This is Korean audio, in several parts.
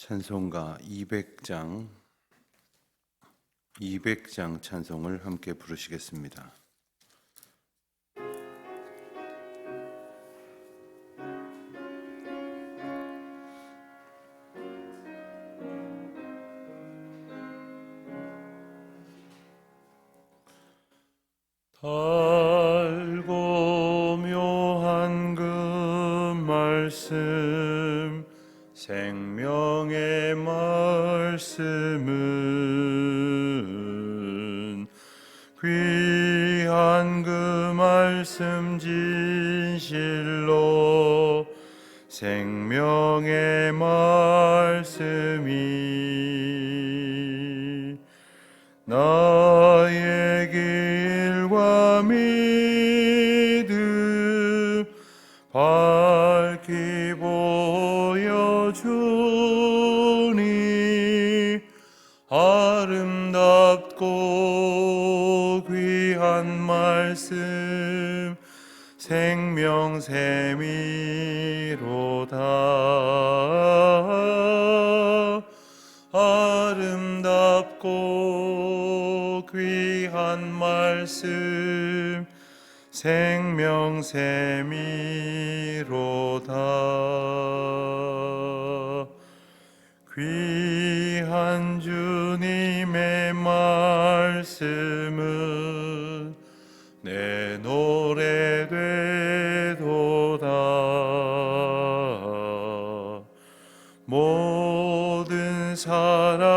찬송가 200장 200장 찬송을 함께 부르시겠습니다. 귀한 그 말씀 진실로 생명의 말씀이 귀한 말씀 생명샘이로다. 아름답고 귀한 말씀 생명샘이로다. 귀한 주님의 말씀은 사람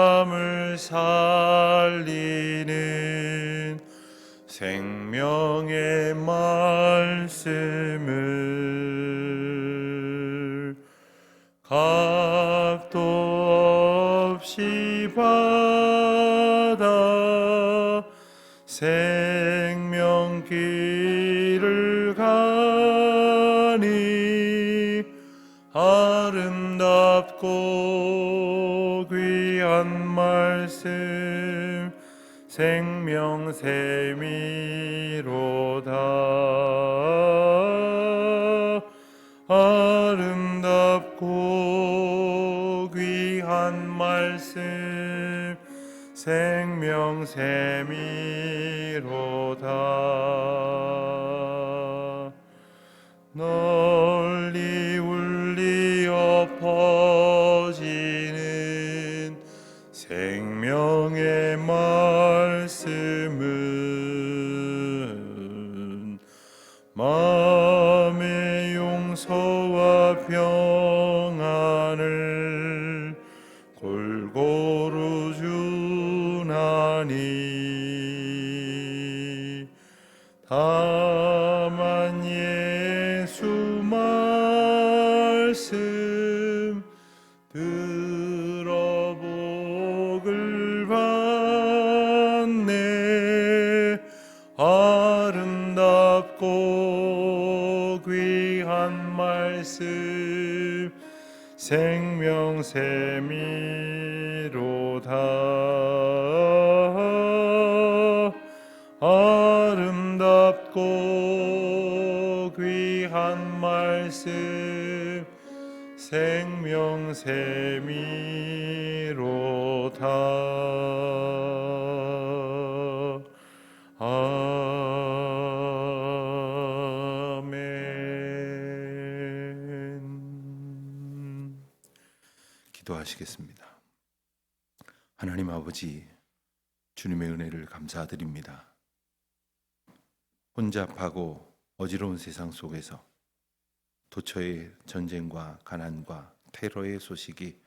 아름답고 귀한 말씀 생명샘이로다. 아름답고 귀한 말씀 생명샘이로다 생명의 말 생명샘이로다. 아름답고 귀한 말씀 생명샘 기도하시겠습니다. 하나님 아버지 주님의 은혜를 감사드립니다. 혼잡하고 어지러운 세상 속에서 도처의 전쟁과 가난과 테러의 소식이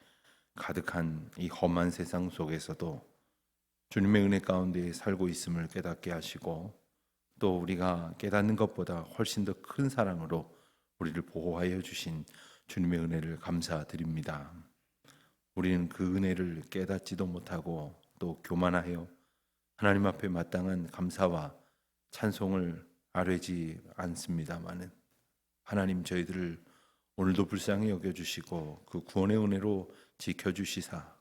가득한 이 험한 세상 속에서도 주님의 은혜 가운데 살고 있음을 깨닫게 하시고 또 우리가 깨닫는 것보다 훨씬 더 큰 사랑으로 우리를 보호하여 주신 주님의 은혜를 감사드립니다. 우리는 그 은혜를 깨닫지도 못하고 또 교만하여 하나님 앞에 마땅한 감사와 찬송을 아뢰지 않습니다마는 하나님 저희들을 오늘도 불쌍히 여겨 주시고 그 구원의 은혜로 지켜 주시사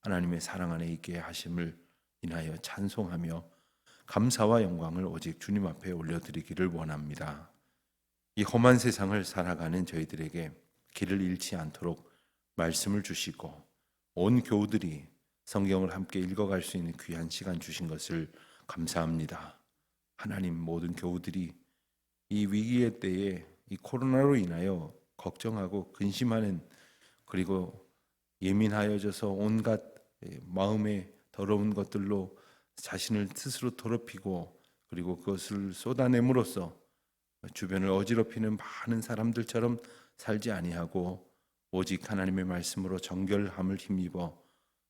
하나님의 사랑 안에 있게 하심을 인하여 찬송하며 감사와 영광을 오직 주님 앞에 올려드리기를 원합니다. 이 험한 세상을 살아가는 저희들에게 길을 잃지 않도록 말씀을 주시고 온 교우들이 성경을 함께 읽어갈 수 있는 귀한 시간 주신 것을 감사합니다. 하나님 모든 교우들이 이 위기의 때에 이 코로나로 인하여 걱정하고 근심하는 그리고 예민하여져서 온갖 예, 마음에 더러운 것들로 자신을 스스로 더럽히고 그리고 그것을 쏟아냄으로써 주변을 어지럽히는 많은 사람들처럼 살지 아니하고 오직 하나님의 말씀으로 정결함을 힘입어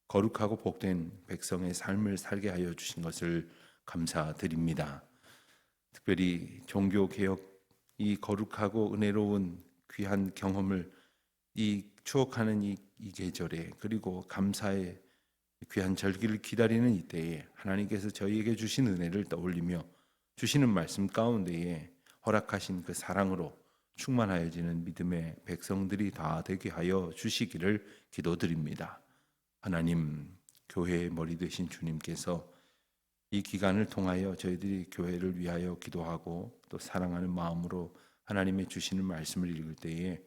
거룩하고 복된 백성의 삶을 살게 하여 주신 것을 감사드립니다. 특별히 종교 개혁 이 거룩하고 은혜로운 귀한 경험을 이 추억하는 이, 이 계절에 그리고 감사의 귀한 절기를 기다리는 이때에 하나님께서 저희에게 주신 은혜를 떠올리며 주시는 말씀 가운데에 허락하신 그 사랑으로 충만하여지는 믿음의 백성들이 다 되게 하여 주시기를 기도드립니다. 하나님 교회의 머리 되신 주님께서 이 기간을 통하여 저희들이 교회를 위하여 기도하고 또 사랑하는 마음으로 하나님의 주시는 말씀을 읽을 때에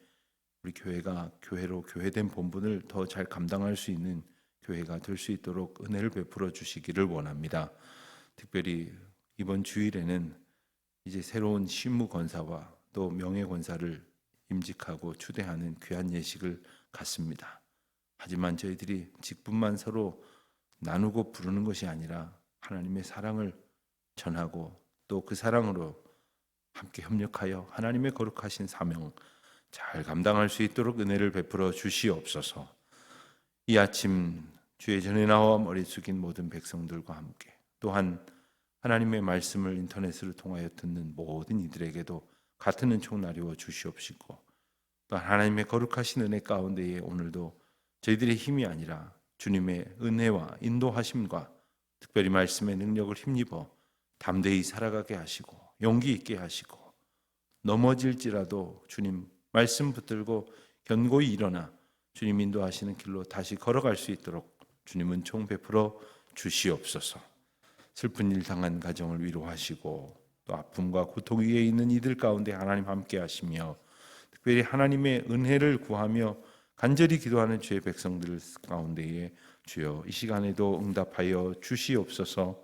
우리 교회가 교회로 교회된 본분을 더 잘 감당할 수 있는 교회가 될 수 있도록 은혜를 베풀어 주시기를 원합니다. 특별히 이번 주일에는 이제 새로운 신무 권사와 또 명예 권사를 임직하고 추대하는 귀한 예식을 갖습니다. 하지만 저희들이 직분만 서로 나누고 부르는 것이 아니라 하나님의 사랑을 전하고 또 그 사랑으로 함께 협력하여 하나님의 거룩하신 사명 잘 감당할 수 있도록 은혜를 베풀어 주시옵소서. 이 아침 주의 전에 나와 머리 숙인 모든 백성들과 함께 또한 하나님의 말씀을 인터넷으로 통하여 듣는 모든 이들에게도 같은 은총 나리워 주시옵시고 또 하나님의 거룩하신 은혜 가운데에 오늘도 저희들의 힘이 아니라 주님의 은혜와 인도하심과 특별히 말씀의 능력을 힘입어 담대히 살아가게 하시고 용기 있게 하시고 넘어질지라도 주님 말씀 붙들고 견고히 일어나 주님 인도하시는 길로 다시 걸어갈 수 있도록 주님은 총 베풀어 주시옵소서. 슬픈 일 당한 가정을 위로하시고 또 아픔과 고통 위에 있는 이들 가운데 하나님 함께 하시며 특별히 하나님의 은혜를 구하며 간절히 기도하는 주의 백성들 가운데에 주여 이 시간에도 응답하여 주시옵소서.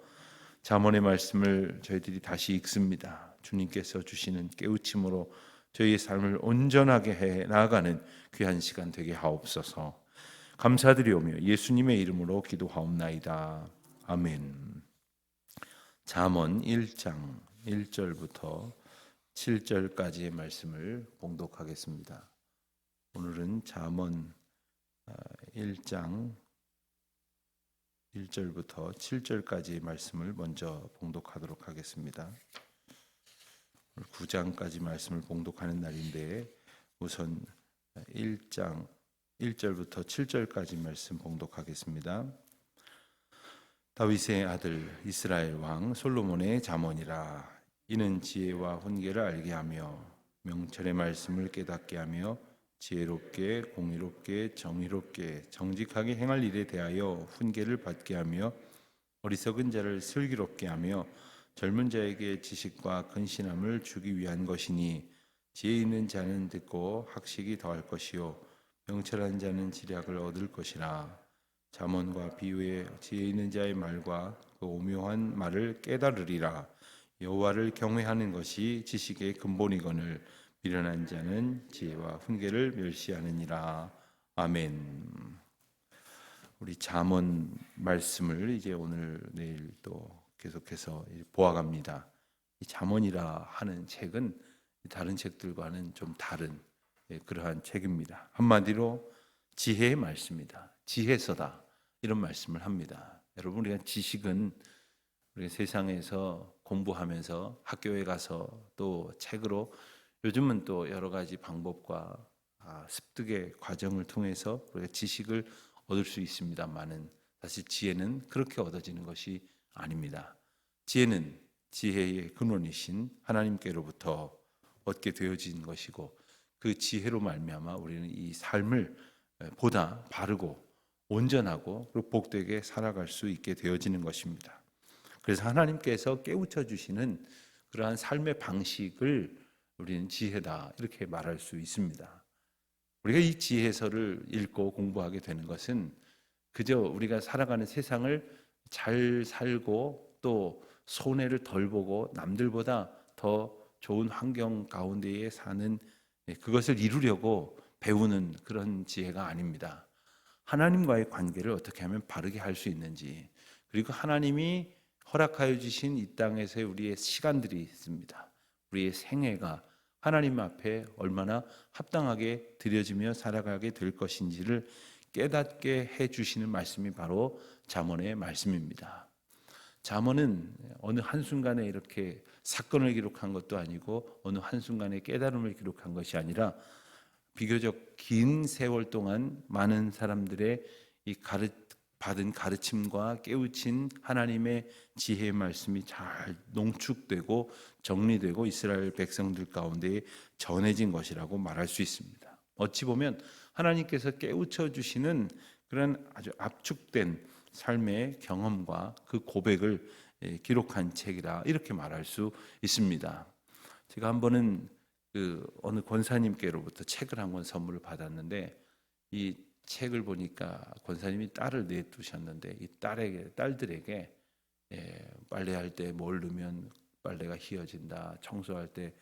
잠언의 말씀을 저희들이 다시 읽습니다. 주님께서 주시는 깨우침으로 저희의 삶을 온전하게 해 나아가는 귀한 시간 되게 하옵소서. 감사드리오며 예수님의 이름으로 기도하옵나이다. 아멘. 잠언 1장 1절부터 7절까지의 말씀을 봉독하겠습니다. 오늘은 잠언 1장 1절부터 7절까지의 말씀을 먼저 봉독하도록 하겠습니다. 9장까지 말씀을 봉독하는 날인데 우선 1장 1절부터 7절까지 말씀 봉독하겠습니다. 다윗의 아들 이스라엘 왕 솔로몬의 잠언이라 이는 지혜와 훈계를 알게 하며 명철의 말씀을 깨닫게 하며 지혜롭게 공의롭게 정의롭게 정직하게 행할 일에 대하여 훈계를 받게 하며 어리석은 자를 슬기롭게 하며 젊은 자에게 지식과 근신함을 주기 위한 것이니 지혜 있는 자는 듣고 학식이 더할 것이요 명철한 자는 지략을 얻을 것이라. 잠언과 비유에 지혜 있는 자의 말과 그 오묘한 말을 깨달으리라 여호와를 경외하는 것이 지식의 근본이거늘 미련한 자는 지혜와 훈계를 멸시하느니라 아멘. 우리 잠언 말씀을 이제 오늘 내일 또 계속해서 보아갑니다. 이 잠언이라 하는 책은 다른 책들과는 좀 다른 예, 그러한 책입니다. 한마디로 지혜의 말씀이다. 지혜서다. 이런 말씀을 합니다. 여러분 우리가 지식은 우리가 세상에서 공부하면서 학교에 가서 또 책으로 요즘은 또 여러 가지 방법과 아, 습득의 과정을 통해서 우리가 지식을 얻을 수 있습니다만은 사실 지혜는 그렇게 얻어지는 것이 아닙니다. 지혜는 지혜의 근원이신 하나님께로부터 얻게 되어진 것이고 그 지혜로 말미암아 우리는 이 삶을 보다 바르고 온전하고 복되게 살아갈 수 있게 되어지는 것입니다. 그래서 하나님께서 깨우쳐 주시는 그러한 삶의 방식을 우리는 지혜다 이렇게 말할 수 있습니다. 우리가 이 지혜서를 읽고 공부하게 되는 것은 그저 우리가 살아가는 세상을 잘 살고 또 손해를 덜 보고 남들보다 더 좋은 환경 가운데에 사는 예, 그것을 이루려고 배우는 그런 지혜가 아닙니다. 하나님과의 관계를 어떻게 하면 바르게 할 수 있는지 그리고 하나님이 허락하여 주신 이 땅에서의 우리의 시간들이 있습니다. 우리의 생애가 하나님 앞에 얼마나 합당하게 드려지며 살아가게 될 것인지를 깨닫게 해 주시는 말씀이 바로 잠언의 말씀입니다. 잠언은 어느 한순간에 이렇게 사건을 기록한 것도 아니고 어느 한순간에 깨달음을 기록한 것이 아니라 비교적 긴 세월 동안 많은 사람들의 이 가르, 받은 가르침과 깨우친 하나님의 지혜의 말씀이 잘 농축되고 정리되고 이스라엘 백성들 가운데 전해진 것이라고 말할 수 있습니다. 어찌 보면 하나님께서 깨우쳐 주시는 그런 아주 압축된 삶의 경험과 그 고백을 예, 기록한 책이라 이렇게 말할 수 있습니다. 제가 한 번은 그 어느 권사님께로부터 책을 한 권 선물을 받았는데 이 책을 보니까 권사님이 딸을 내두셨는데 이 딸에게 딸들에게 예, 빨래할 때 뭘 넣으면 빨래가 휘어진다. 청소할 때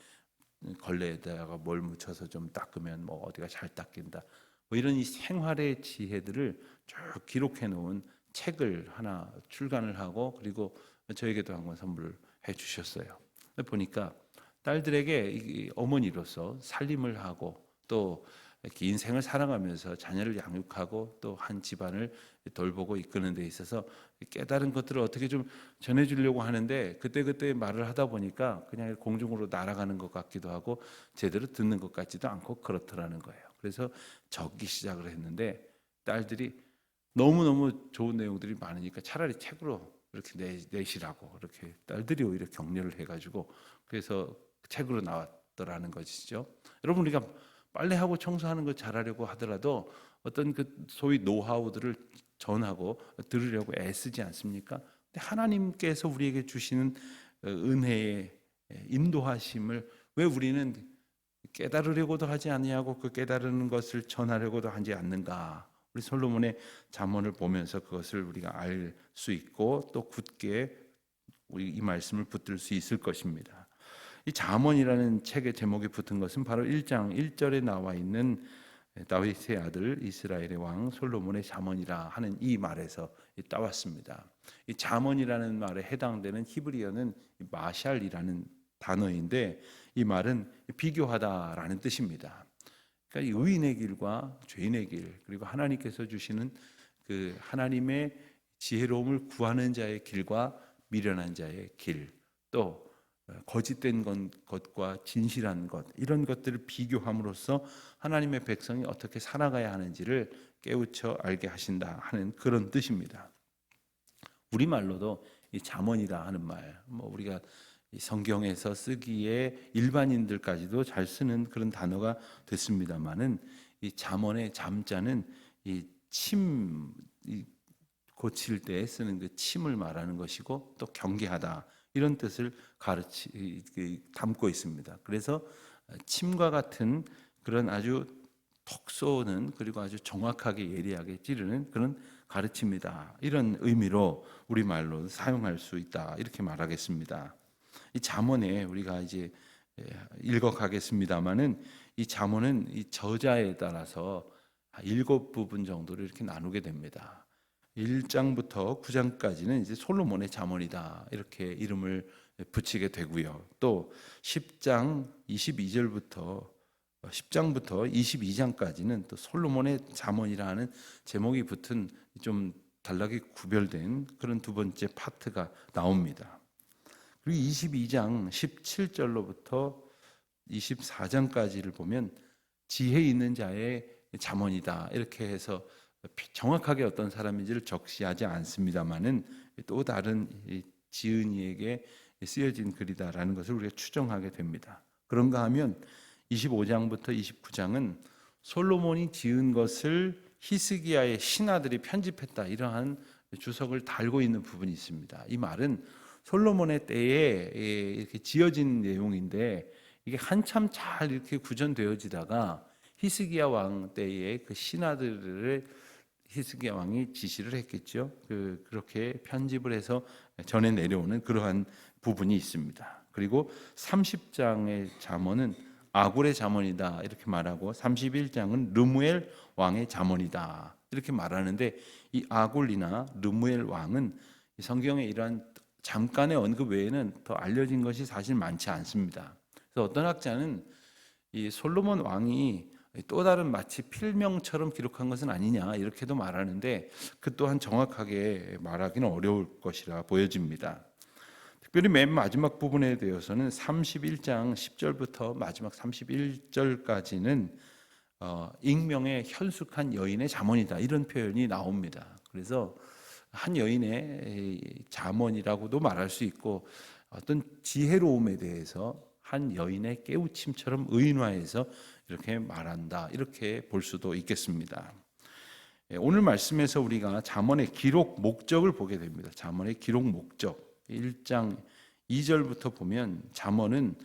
걸레에다가 뭘 묻혀서 좀 닦으면 뭐 어디가 잘 닦인다. 뭐 이런 이 생활의 지혜들을 쭉 기록해 놓은 책을 하나 출간을 하고 그리고 저에게도 한 권 선물을 해 주셨어요. 보니까 딸들에게 이 어머니로서 살림을 하고 또 이렇게 인생을 살아가면서 자녀를 양육하고 또 한 집안을 돌보고 이끄는 데 있어서 깨달은 것들을 어떻게 좀 전해주려고 하는데 그때그때 말을 하다 보니까 그냥 공중으로 날아가는 것 같기도 하고 제대로 듣는 것 같지도 않고 그렇더라는 거예요. 그래서 적기 시작을 했는데 딸들이 너무너무 좋은 내용들이 많으니까 차라리 책으로 이렇게 내, 내시라고 이렇게 딸들이 오히려 격려를 해가지고 그래서 책으로 나왔더라는 것이죠. 여러분 우리가 빨래하고 청소하는 거 잘하려고 하더라도 어떤 그 소위 노하우들을 전하고 들으려고 애쓰지 않습니까? 근데 하나님께서 우리에게 주시는 어, 은혜의 인도하심을 왜 우리는 깨달으려고도 하지 아니하고 그 깨달은 것을 전하려고도 하지 않는가? 우리 솔로몬의 잠언을 보면서 그것을 우리가 알 수 있고 또 굳게 우리 이 말씀을 붙들 수 있을 것입니다. 이 잠언이라는 책의 제목이 붙은 것은 바로 1장 1절에 나와 있는 다윗의 아들 이스라엘의 왕 솔로몬의 잠언이라 하는 이 말에서 따왔습니다. 이 잠언이라는 말에 해당되는 히브리어는 마샬이라는 단어인데 이 말은 비교하다라는 뜻입니다. 그러니까 의인의 길과 죄인의 길 그리고 하나님께서 주시는 그 하나님의 지혜로움을 구하는 자의 길과 미련한 자의 길, 또 거짓된 것과 진실한 것 이런 것들을 비교함으로써 하나님의 백성이 어떻게 살아가야 하는지를 깨우쳐 알게 하신다 하는 그런 뜻입니다. 우리 말로도 이 잠언이라 하는 말, 뭐 우리가 성경에서 쓰기에 일반인들까지도 잘 쓰는 그런 단어가 됐습니다만은 이 잠언의 잠자는 이 침 고칠 때 쓰는 그 침을 말하는 것이고 또 경계하다 이런 뜻을 가르치 담고 있습니다. 그래서 침과 같은 그런 아주 톡 쏘는 그리고 아주 정확하게 예리하게 찌르는 그런 가르침이다. 이런 의미로 우리 말로 사용할 수 있다. 이렇게 말하겠습니다. 이 잠언에 우리가 이제 읽어 가겠습니다만은 이 잠언은 이 저자에 따라서 일곱 부분 정도를 이렇게 나누게 됩니다. 1장부터 9장까지는 이제 솔로몬의 잠언이다. 이렇게 이름을 붙이게 되고요. 또 10장 22절부터 10장부터 22장까지는 또 솔로몬의 잠언이라는 제목이 붙은 좀 단락이 구별된 그런 두 번째 파트가 나옵니다. 그리고 22장 17절로부터 24장까지를 보면 지혜 있는 자의 잠언이다. 이렇게 해서 정확하게 어떤 사람인지를 적시하지 않습니다만은 또 다른 지은이에게 쓰여진 글이다라는 것을 우리가 추정하게 됩니다. 그런가 하면 25장부터 29장은 솔로몬이 지은 것을 히스기야의 신하들이 편집했다 이러한 주석을 달고 있는 부분이 있습니다. 이 말은 솔로몬의 때에 이렇게 지어진 내용인데 이게 한참 잘 이렇게 구전되어지다가 히스기야 왕 때에 그 신하들을 히스기야 왕이 지시를 했겠죠. 그 그렇게 편집을 해서 전해 내려오는 그러한 부분이 있습니다. 그리고 30장의 잠언은 아굴의 잠언이다 이렇게 말하고 31장은 르무엘 왕의 잠언이다 이렇게 말하는데 이 아굴이나 르무엘 왕은 이 성경에 이러한 잠깐의 언급 외에는 더 알려진 것이 사실 많지 않습니다. 그래서 어떤 학자는 이 솔로몬 왕이 또 다른 마치 필명처럼 기록한 것은 아니냐 이렇게도 말하는데 그 또한 정확하게 말하기는 어려울 것이라 보여집니다. 특별히 맨 마지막 부분에 대해서는 31장 10절부터 마지막 31절까지는 어, 익명의 현숙한 여인의 잠언이다 이런 표현이 나옵니다. 그래서 한 여인의 잠언이라고도 말할 수 있고 어떤 지혜로움에 대해서 한 여인의 깨우침처럼 의인화해서 이렇게 말한다 이렇게 볼 수도 있겠습니다. 예, 오늘 말씀에서 우리가 잠언의 기록 목적을 보게 됩니다. 잠언의 기록 목적 1장 2절부터 보면 잠언은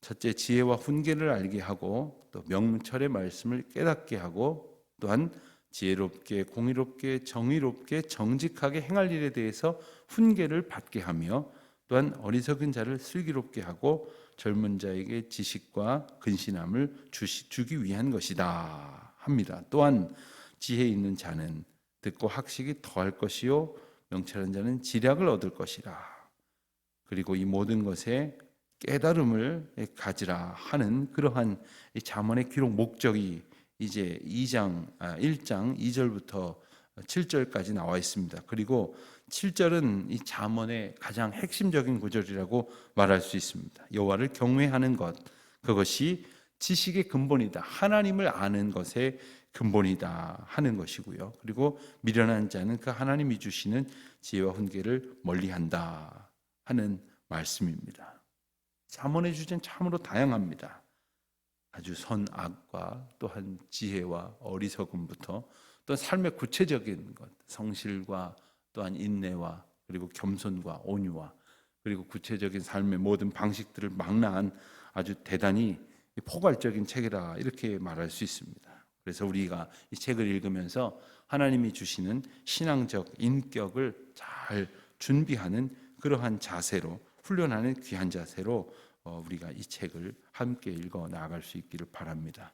첫째 지혜와 훈계를 알게 하고 또 명철의 말씀을 깨닫게 하고 또한 지혜롭게 공의롭게 정의롭게 정직하게 행할 일에 대해서 훈계를 받게 하며 또한 어리석은 자를 슬기롭게 하고 젊은 자에게 지식과 근신함을 주시, 주기 위한 것이다 합니다. 또한 지혜 있는 자는 듣고 학식이 더할 것이요 명철한 자는 지략을 얻을 것이라. 그리고 이 모든 것에 깨달음을 가지라 하는 그러한 이 잠언의 기록 목적이 이제 2장 아, 1장 2절부터 7절까지 나와 있습니다. 그리고 7절은 이 잠언의 가장 핵심적인 구절이라고 말할 수 있습니다. 여호와를 경외하는 것 그것이 지식의 근본이다. 하나님을 아는 것의 근본이다 하는 것이고요. 그리고 미련한 자는 그 하나님이 주시는 지혜와 훈계를 멀리한다 하는 말씀입니다. 잠언의 주제는 참으로 다양합니다. 아주 선악과 또한 지혜와 어리석음부터 또 삶의 구체적인 것, 성실과 또한 인내와 그리고 겸손과 온유와 그리고 구체적인 삶의 모든 방식들을 망라한 아주 대단히 포괄적인 책이라 이렇게 말할 수 있습니다. 그래서 우리가 이 책을 읽으면서 하나님이 주시는 신앙적 인격을 잘 준비하는 그러한 자세로 훈련하는 귀한 자세로 어, 우리가 이 책을 함께 읽어 나아갈 수 있기를 바랍니다.